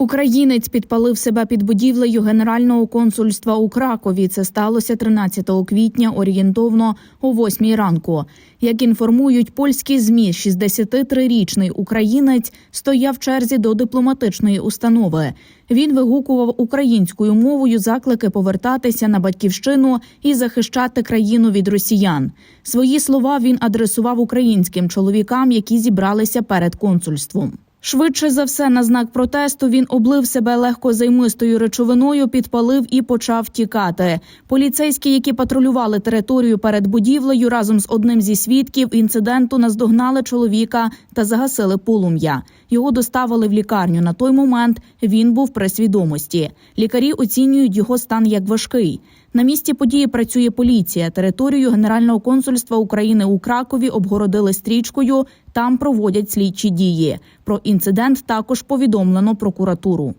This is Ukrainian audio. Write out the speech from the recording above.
Українець підпалив себе під будівлею Генерального консульства у Кракові. Це сталося 13 квітня орієнтовно о 8 ранку. Як інформують польські змі, 63-річний українець стояв в черзі до дипломатичної установи. Він вигукував українською мовою заклики повертатися на батьківщину і захищати країну від росіян. Свої слова він адресував українським чоловікам, які зібралися перед консульством. Швидше за все, на знак протесту він облив себе легкозаймистою речовиною, підпалив і почав тікати. Поліцейські, які патрулювали територію перед будівлею, разом з одним зі свідків інциденту наздогнали чоловіка та загасили полум'я. Його доставили в лікарню. На той момент він був при свідомості. Лікарі оцінюють його стан як важкий. На місці події працює поліція. Територію Генерального консульства України у Кракові обгородили стрічкою. Там проводять слідчі дії. Про інцидент також повідомлено прокуратуру.